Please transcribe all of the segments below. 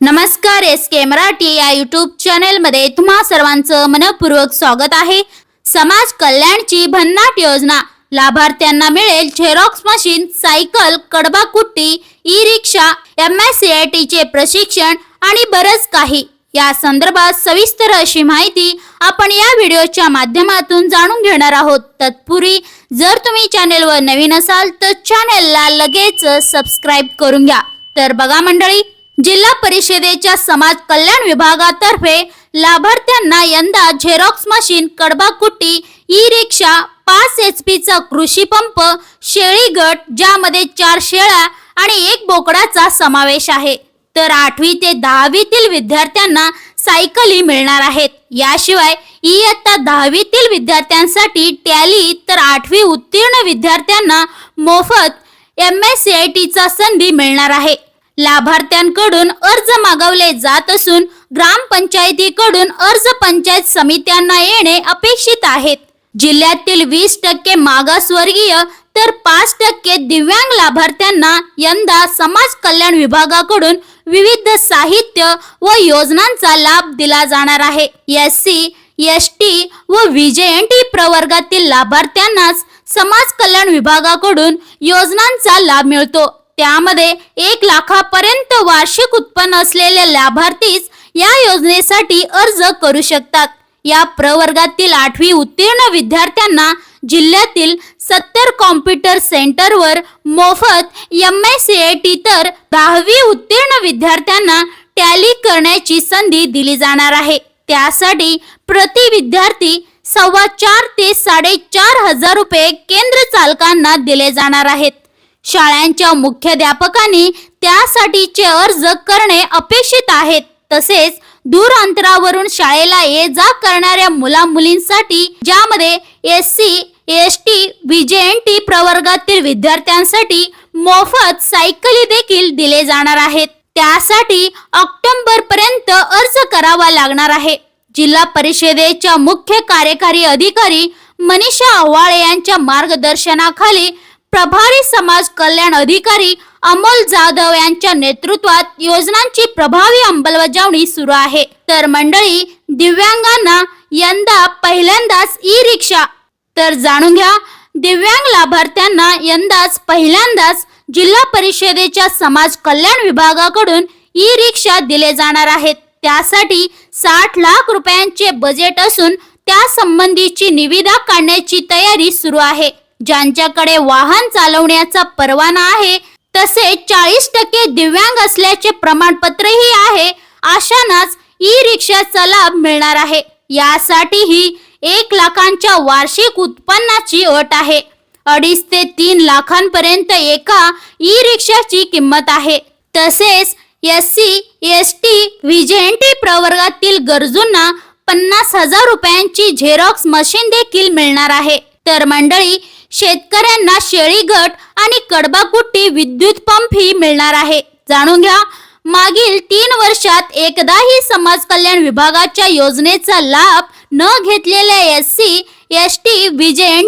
नमस्कार एस के मराठी या युट्यूब चॅनेलमध्ये तुम्हा सर्वांचं मनपूर्वक स्वागत आहे. समाज कल्याणची भन्नाट योजना. लाभार्थ्यांना मिळेल झेरॉक्स मशीन सायकल कडबा कुट्टी ई रिक्षा एम एस चे प्रशिक्षण आणि बरंच काही. या संदर्भात सविस्तर अशी माहिती आपण या व्हिडिओच्या माध्यमातून जाणून घेणार आहोत. तत्पूर्वी जर तुम्ही चॅनेलवर नवीन असाल तर चॅनेलला लगेच सबस्क्राईब करून घ्या. तर बघा मंडळी जिल्हा परिषदेच्या समाज कल्याण विभागातर्फे लाभार्थ्यांना यंदा झेरॉक्स मशीन कडबाकुटी ई रिक्षा पाच एच पीचा कृषी पंप शेळी गट ज्यामध्ये चार शेळ्या आणि एक बोकडाचा समावेश आहे. तर आठवी ते दहावीतील विद्यार्थ्यांना सायकली मिळणार आहेत. याशिवाय इयत्ता दहावीतील विद्यार्थ्यांसाठी टॅली तर आठवी उत्तीर्ण विद्यार्थ्यांना मोफत एम एस सी आय टीचा संधी मिळणार आहे. लाभार्थ्यांकडून अर्ज मागवले जात असून ग्रामपंचायतीकडून अर्ज पंचायत समित्यांना येणे अपेक्षित आहेत जिल्ह्यातील वीस टक्के मागासवर्गीय तर पाच टक्के दिव्यांग लाभार्थ्यांना यंदा समाज कल्याण विभागाकडून विविध साहित्य व योजनांचा लाभ दिला जाणार आहे. एस सी एस टी व टी प्रवर्गातील लाभार्थ्यांनाच समाज कल्याण विभागाकडून योजनांचा लाभ मिळतो. त्यामध्ये एक लाखापर्यंत वार्षिक उत्पन्न असलेले लाभार्थीच या योजनेसाठी अर्ज करू शकतात. या प्रवर्गातील आठवी उत्तीर्ण विद्यार्थ्यांना जिल्ह्यातील सत्तर कॉम्प्युटर सेंटरवर मोफत एम एस टी तर दहावी उत्तीर्ण विद्यार्थ्यांना टॅली करण्याची संधी दिली जाणार आहे. त्यासाठी प्रति विद्यार्थी सव्वा चार ते साडेचार हजार रुपये केंद्र चालकांना दिले जाणार आहेत. शाळांच्या मुख्याध्यापकांनी त्यासाठीचे अर्ज करणे अपेक्षित आहेत. तसेच दूर अंतरावरून शाळेला ये जा करणाऱ्या मुला मुलींसाठी ज्यामध्ये S C S T T प्रवर्गातील विद्यार्थ्यांसाठी मोफत सायकली देखील दिले जाणार आहेत. त्यासाठी ऑक्टोबर पर्यंत अर्ज करावा लागणार आहे. जिल्हा परिषदेच्या मुख्य कार्यकारी अधिकारी मनीषा आव्हाळे यांच्या मार्गदर्शनाखाली प्रभारी समाज कल्याण अधिकारी अमोल जाधव यांच्या नेतृत्वात योजनांची प्रभावी अंमलबजावणी सुरू आहे. तर मंडळी दिव्यांगांना यंदा पहिल्यांदाच ई रिक्षा तर जाणून घ्या दिव्यांग लाभार्थ्यांना यंदाच पहिल्यांदाच जिल्हा परिषदेच्या समाज कल्याण विभागाकडून ई रिक्षा दिले जाणार आहेत. त्यासाठी साठ लाख रुपयांचे बजेट असून त्या संबंधीची निविदा काढण्याची तयारी सुरू आहे. ज्यांच्याकडे वाहन चालवण्याचा परवाना आहे तसेच चाळीस टक्के दिव्यांग असल्याचे प्रमाणपत्रही आहे अशानाच ई रिक्षाचा लाभ मिळणार आहे. यासाठीही एक लाखांच्या वार्षिक उत्पन्नाची अट आहे. अडीच ते तीन लाखांपर्यंत एका ई रिक्षाची किंमत आहे. तसेच S C S T VJNT प्रवर्गातील गरजूंना पन्नास हजार रुपयांची झेरॉक्स मशीन देखील मिळणार आहे. तर मंडळी शेतकऱ्यांना शेळी गट आणि कडबाकुट्टी विद्युत पंप ही मिळणार आहे. जाणून घ्या. मागील तीन वर्षात एकदाही समाज कल्याण विभागाच्या योजनेचा लाभ न घेतलेल्या S C S T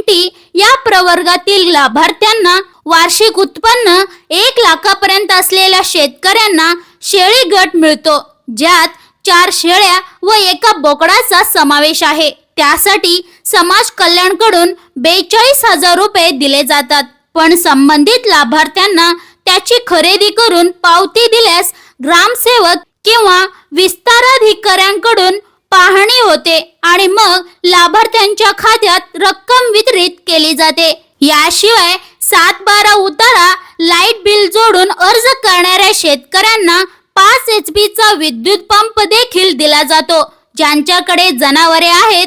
T या प्रवर्गातील लाभार्थ्यांना वार्षिक उत्पन्न एक लाखापर्यंत असलेल्या शेतकऱ्यांना शेळी गट मिळतो ज्यात चार शेळ्या व एका बोकडाचा समावेश आहे. त्यासाठी समाज कल्याणकडून बेचाळीस हजार रुपये दिले जातात. पण संबंधित लाभार्थ्यांना त्याची खरेदी करून पावती दिल्यास ग्रामसेवक किंवा विस्ताराधिकाऱ्यांकडून पाहणी होते आणि मग लाभार्थ्यांच्या खात्यात रक्कम वितरित केली जाते. याशिवाय सात बारा उतारा लाइट बिल जोडून अर्ज करणाऱ्या शेतकऱ्यांना पाच एच चा विद्युत पंप देखील दिला जातो. ज्यांच्याकडे जनावरे आहेत